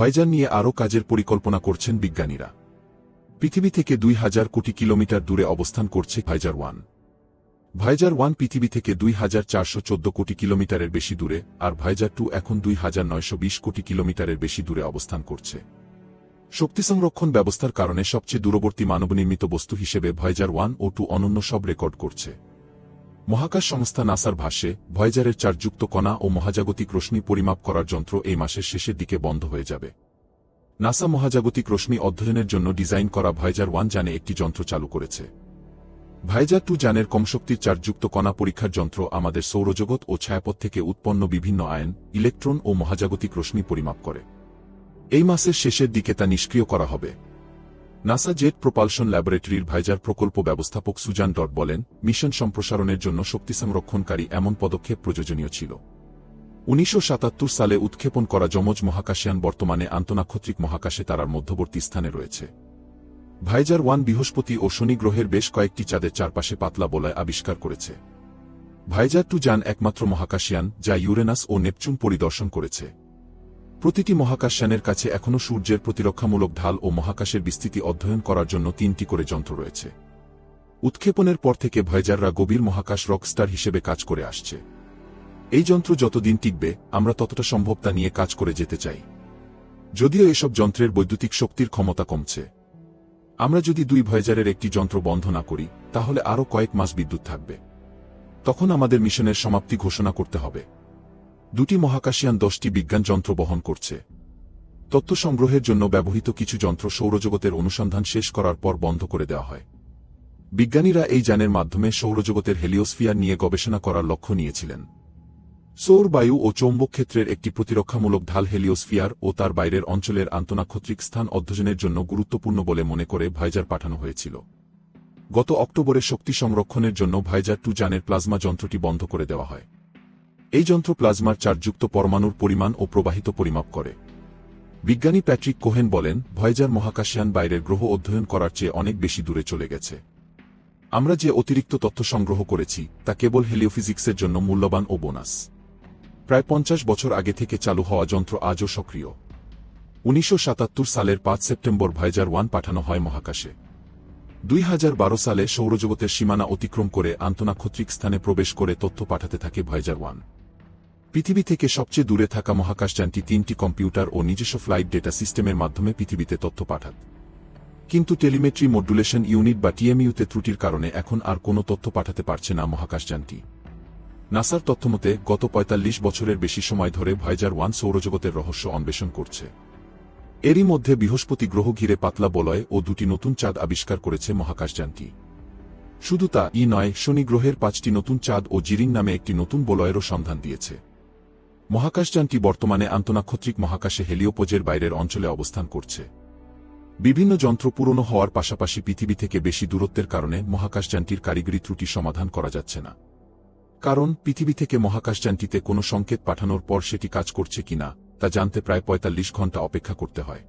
ভয়জার নিয়ে আরও কাজের পরিকল্পনা করছেন বিজ্ঞানীরা। পৃথিবী থেকে দুই হাজার কোটি কিলোমিটার দূরে অবস্থান করছে ভাইজার ওয়ান। ভাইজার ওয়ান পৃথিবী থেকে দুই হাজার চারশো চোদ্দ কোটি কিলোমিটারের বেশি দূরে, আর ভাইজার টু এখন দুই হাজার নয়শো বিশ কোটি কিলোমিটারের বেশি দূরে অবস্থান করছে। শক্তি সংরক্ষণ ব্যবস্থার কারণে সবচেয়ে দূরবর্তী মানবনির্মিত বস্তু হিসেবে ভয়জার ওয়ান ও টু অনন্য সব রেকর্ড করছে। মহাকাশ সংস্থা নাসার ভাষ্যে, ভয়েজারের চার্জযুক্ত কণা ও মহাজাগতিক রশ্মি পরিমাপ করার যন্ত্র এই মাসের শেষের দিকে বন্ধ হয়ে যাবে। নাসা মহাজাগতিক রশ্মি অধ্যয়নের জন্য ডিজাইন করা ভয়েজার ওয়ান জানে একটি যন্ত্র চালু করেছে। ভাইজার টু যানের কমশক্তির চার্জযুক্ত কণা পরীক্ষার যন্ত্র আমাদের সৌরজগৎ ও ছায়াপথ থেকে উৎপন্ন বিভিন্ন আয়ন, ইলেকট্রন ও মহাজাগতিক রশ্মি পরিমাপ করে। এই মাসের শেষের দিকে তা নিষ্ক্রিয় করা হবে। নাসা জেট প্রপালশন ল্যাবরেটরির ভাইজার প্রকল্প ব্যবস্থাপক সুজান ডট বলেন, মিশন সম্প্রসারণের জন্য শক্তি সংরক্ষণকারী এমন পদক্ষেপ প্রয়োজনীয় ছিল। উনিশশো সাতাত্তর সালে উৎক্ষেপণ করা যমজ মহাকাশয়ান বর্তমানে আন্তনাক্ষত্রিক মহাকাশে তারার মধ্যবর্তী স্থানে রয়েছে। ভাইজার ওয়ান বৃহস্পতি ও শনি গ্রহের বেশ কয়েকটি চাঁদের চারপাশে পাতলা বলয় আবিষ্কার করেছে। ভাইজার টু যান একমাত্র মহাকাশয়ান যা ইউরেনাস ও নেপচুন পরিদর্শন করেছে। প্রতিটি মহাকাশযানের কাছে এখনও সূর্যের প্রতিরক্ষামূলক ঢাল ও মহাকাশের বিস্তৃতি অধ্যয়ন করার জন্য তিনটি করে যন্ত্র রয়েছে। উৎক্ষেপণের পর থেকে ভয়জাররা গভীর মহাকাশ রকস্টার হিসেবে কাজ করে আসছে। এই যন্ত্র যতদিন টিকবে, আমরা ততটা সম্ভব তা নিয়ে কাজ করে যেতে চাই। যদিও এসব যন্ত্রের বৈদ্যুতিক শক্তির ক্ষমতা কমছে। আমরা যদি দুই ভয়েজারের একটি যন্ত্র বন্ধ না করি, তাহলে আরও কয়েক মাস বিদ্যুৎ থাকবে। তখন আমাদের মিশনের সমাপ্তি ঘোষণা করতে হবে। দুটি মহাকাশিয়ান দশটি বিজ্ঞান যন্ত্র বহন করছে। তথ্য সংগ্রহের জন্য ব্যবহৃত কিছু যন্ত্র সৌরজগতের অনুসন্ধান শেষ করার পর বন্ধ করে দেওয়া হয়। বিজ্ঞানীরা এই যানের মাধ্যমে সৌরজগতের হেলিওস্ফিয়ার নিয়ে গবেষণা করার লক্ষ্য নিয়েছিলেন। সৌর বায়ু ও চৌম্বক ক্ষেত্রের একটি প্রতিরক্ষামূলক ঢাল হেলিওস্ফিয়ার ও তার বাইরের অঞ্চলের আন্তনাক্ষত্রিক স্থান অধ্যয়নের জন্য গুরুত্বপূর্ণ বলে মনে করে ভাইজার পাঠানো হয়েছিল। গত অক্টোবরে শক্তি সংরক্ষণের জন্য ভাইজার টু যানের প্লাজমা যন্ত্রটি বন্ধ করে দেওয়া হয়। এই যন্ত্র প্লাজমার চার্জযুক্ত পরমাণুর পরিমাণ ও প্রবাহিত পরিমাপ করে। বিজ্ঞানী প্যাট্রিক কোহেন বলেন, ভয়েজার মহাকাশয়ান বাইরের গ্রহ অধ্যয়ন করার চেয়ে অনেক বেশি দূরে চলে গেছে। আমরা যে অতিরিক্ত তথ্য সংগ্রহ করেছি, তা কেবল হেলিওফিজিক্সের জন্য মূল্যবান ও বোনাস। প্রায় পঞ্চাশ বছর আগে থেকে চালু হওয়া যন্ত্র আজও সক্রিয়। উনিশশো সাতাত্তর সালের পাঁচ সেপ্টেম্বর ভাইজার ওয়ান পাঠানো হয় মহাকাশে। দুই হাজার বারো সালে সৌরজগতের সীমানা অতিক্রম করে আন্তনাক্ষত্রিক স্থানে প্রবেশ করে তথ্য পাঠাতে থাকে ভাইজার ওয়ান। পৃথিবী থেকে সবচেয়ে দূরে থাকা মহাকাশযানটি তিনটি কম্পিউটার ও নিজস্ব ফ্লাইট ডেটা সিস্টেমের মাধ্যমে পৃথিবীতে তথ্য পাঠাত। কিন্তু টেলিমেট্রি মডুলেশন ইউনিট বা টিএমইউতে ত্রুটির কারণে এখন আর কোনো তথ্য পাঠাতে পারছে না মহাকাশযানটি। নাসার তথ্যমতে, গত ৪৫ বছরের বেশি সময় ধরে ভাইজার ওয়ান সৌরজগতের রহস্য অন্বেষণ করছে। এরই মধ্যে বৃহস্পতি গ্রহ ঘিরে পাতলা বলয় ও দুটি নতুন চাঁদ আবিষ্কার করেছে মহাকাশযানটি। শুধু তা ই নয়, শনি গ্রহের পাঁচটি নতুন চাঁদ ও জিরিং নামে একটি নতুন বলয়েরও সন্ধান দিয়েছে। মহাকাশযানটি বর্তমানে আন্তনাক্ষত্রিক মহাকাশে হেলিওপোজের বাইরের অঞ্চলে অবস্থান করছে। বিভিন্ন যন্ত্র পুরনো হওয়ার পাশাপাশি পৃথিবী থেকে বেশি দূরত্বের কারণে মহাকাশযানটির কারিগরি ত্রুটি সমাধান করা যাচ্ছে না। কারণ, পৃথিবী থেকে মহাকাশযানটিতে কোনো সংকেত পাঠানোর পর সেটি কাজ করছে কিনা, তা জানতে প্রায় ৪৫ ঘণ্টা অপেক্ষা করতে হয়।